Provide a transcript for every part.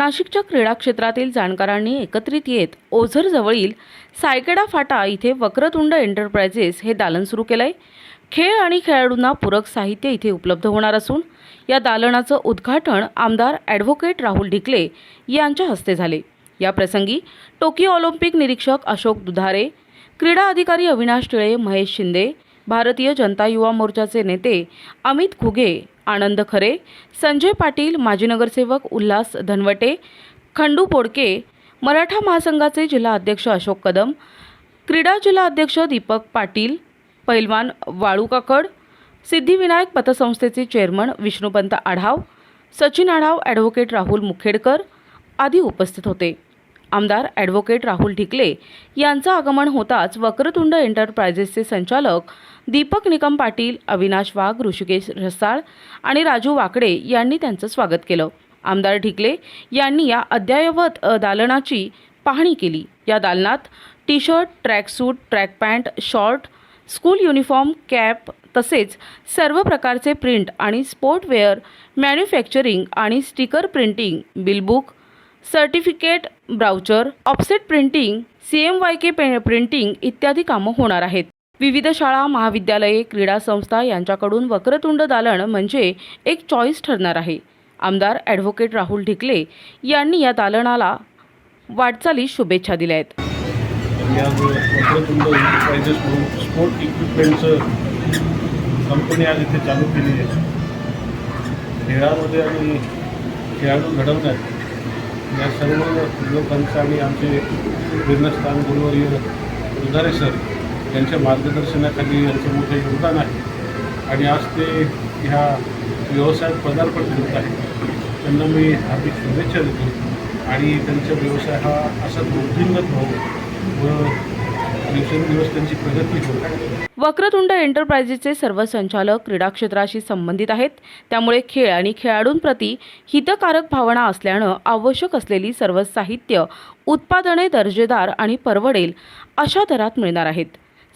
नाशिकच्या क्रीडा क्षेत्रातील जाणकारांनी एकत्रित येत ओझरजवळील सायकेडा फाटा इथे वक्रतुंड एंटरप्राइजेस हे दालन सुरू केलंय. खेळ आणि खेळाडूंना पूरक साहित्य इथे उपलब्ध होणार असून या दालनाचं उद्घाटन आमदार ॲडव्होकेट राहुल ढिकले यांच्या हस्ते झाले. या प्रसंगी टोकियो ऑलिम्पिक निरीक्षक अशोक दुधारे क्रीडा अधिकारी अविनाश टिळे महेश शिंदे भारतीय जनता युवा मोर्चाचे नेते अमित खुगे आनंद खरे संजय पाटील माजी नगरसेवक उल्हास धनवटे खंडू पोडके मराठा महासंघाचे जिल्हा अध्यक्ष अशोक कदम क्रीडा जिल्हा अध्यक्ष दीपक पाटील पैलवान वाळू काकड सिद्धिविनायक पतसंस्थेचे चेअरमन विष्णुपंत आढाव सचिन आढाव ॲडव्होकेट राहुल मुखेडकर आदी उपस्थित होते. आमदार ॲडव्होकेट राहुल ढिकले यांचं आगमन होताच वक्रतुंड एंटरप्राइजेसचे संचालक दीपक निकम पाटील अविनाश वाघ ऋषिकेश रसाळ आणि राजू वाकडे यांनी त्यांचं स्वागत केलं. आमदार ढिकले यांनी या अद्ययावत दालनाची पाहणी केली. या दालनात T shirt track suit track pant short school uniform cap तसेच सर्व प्रकारचे प्रिंट आणि स्पोर्टवेअर मॅन्युफॅक्चरिंग आणि sticker printing bill book certificate brochure offset printing C M Y K printing इत्यादी कामं होणार आहेत. विविध शाळा महाविद्यालये क्रीडा संस्था यांच्याकडून वक्रतुंड दालन म्हणजे एक चॉईस ठरणार आहे. आमदार ॲडव्होकेट राहुल ढिकले यांनी या दालनाला वाटचालीस शुभेच्छा दिल्या आहेत. या वक्रतुंड एंटरप्राइजेस म्हणून स्पोर्ट इक्विपमेंटचं कंपनी आज इथे चालू केली आहे. खेळामध्ये आणि खेळाडू घडवण्यात या सर्व लोकांचं आणि आमचे प्रेरणास्थान गुरुवर्य उदारे सर यांच्या मार्गदर्शनाखाली यांचं मोठं योगदान आहे. आणि आज ते ह्या व्यवसायात पदार्पण करत आहेत. त्यांना मी हार्दिक शुभेच्छा देतो. आणि त्यांचा व्यवसाय हा असा वृद्धिंगत व्हावं व दिवसेंदिवस त्यांची प्रगती होईल वक्रतुंड एंटरप्राइजेसचे सर्व संचालक क्रीडा क्षेत्राशी संबंधित आहेत. त्यामुळे खेळ आणि खेळाडूंप्रती हितकारक भावना असल्यानं आवश्यक असलेली सर्व साहित्य उत्पादने दर्जेदार आणि परवडेल अशा दरात मिळणार आहेत.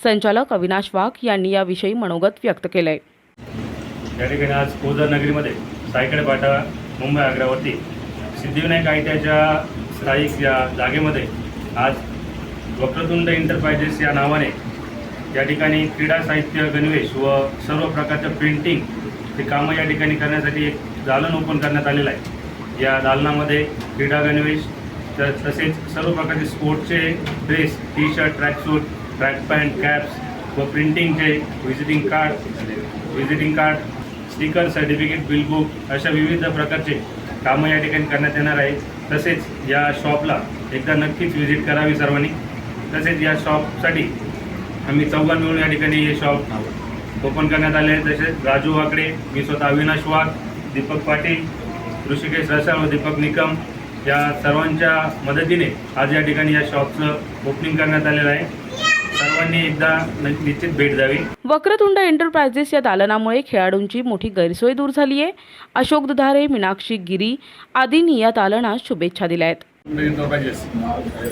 संचालक अविनाश वाघ यांनी याविषयी मनोगत व्यक्त केलंय. या ठिकाणी आज ओझर नगरीमध्ये सायकड पाटा मुंबई आग्रावरती सिद्धिविनायक आयट्याच्या स्थायिक या जागेमध्ये आज वक्रतुंड एंटरप्राइजेस या नावाने या ठिकाणी क्रीडा साहित्य गणवेश व सर्व प्रकारचं प्रिंटिंग हे कामं या ठिकाणी करण्यासाठी एक दालन ओपन करण्यात आलेलं आहे. या दालनामध्ये क्रीडा गणवेश तर तसेच सर्व प्रकारचे स्पोर्टचे dress T shirt tracksuit track pant caps व प्रिंटिंगचे visiting card visiting card sticker certificate bill book अशा विविध प्रकारचे कामं या ठिकाणी करण्यात येणार आहे. तसेच या शॉपला एकदा नक्कीच व्हिजिट करावी सर्वांनी. तसेच या शॉपसाठी आम्ही चौघां मिळून या ठिकाणी हे शॉप ओपन करण्यात आले. आहे तसेच राजू वाकडे मी स्वतः अविनाश वाघ दीपक पाटील ऋषिकेश रसाळ व दीपक निकम या सर्वांच्या मदतीने आज या ठिकाणी या शॉपचं ओपनिंग करण्यात आलेलं आहे. सर्वांनी एकदा निश्चित भेट द्यावी. वक्रतुंड एंटरप्राइजेस या दालनामुळे खेळाडूंची मोठी गैरसोय दूर झाली आहे. अशोक दुधारे मीनाक्षी गिरी आदींनी या दालनास शुभेच्छा दिल्या आहेत. एंटरप्राइजेस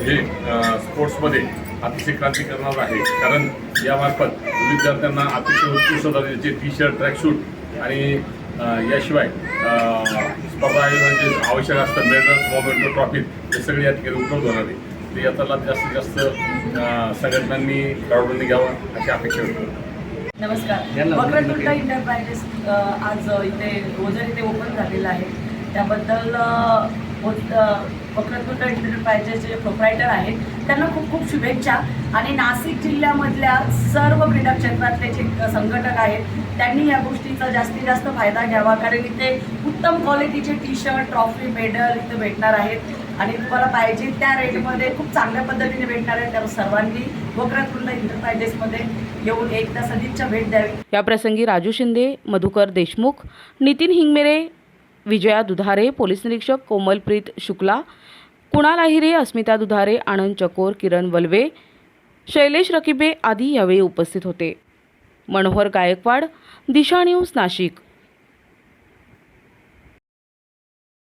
हे स्पोर्ट्समध्ये अतिशय क्रांती करणार आहे. कारण यामार्फत विद्यार्थ्यांना अतिशय उत्कृष्ट दर्जाचे टी शर्ट ट्रॅकशूट आणि याशिवाय स्पर्धा आयोजनाचे आवश्यक असतात मेडल्स मोमेंटो ट्रॉफी हे सगळे या ठिकाणी उपलब्ध होणार आहे. तर याचा लाभ जास्तीत जास्त संघटनांनी खेळाडूंनी घ्यावा अशी अपेक्षा व्यक्त करतो. नमस्कार. वक्रतुंड इंटरप्राइजेस आज इथे ओझर इथे ओपन झालेलं आहे. त्याबद्दल अ, वक्रतुंड इंटरप्राइजेसचे जे प्रोप्रायटर आहेत त्यांना खूप खूप शुभेच्छा. आणि नाशिक जिल्ह्यामधल्या सर्व क्रीडा क्षेत्रातले जे संघटक आहेत त्यांनी या गोष्टीचा जास्तीत जास्त फायदा घ्यावा. कारण इथे उत्तम क्वालिटीचे टी शर्ट ट्रॉफी मेडल इथे भेटणार आहेत. आणि तुम्हाला पाहिजे त्या रेटमध्ये खूप चांगल्या पद्धतीने भेटणार आहे तर सर्वांनी वक्रतुंड एंटरप्राइजेसमध्ये येऊन एकदा सदिच्छा भेट द्यावी. याप्रसंगी राजू शिंदे मधुकर देशमुख नितीन हिंगमेरे विजया दुधारे पोलीस निरीक्षक कोमलप्रीत शुक्ला कुणाल आहिरे अस्मिता दुधारे आनंद चकोर किरण वलवे शैलेश रकिबे आदी यावेळी उपस्थित होते. मनोहर गायकवाड दिशा न्यूज नाशिक.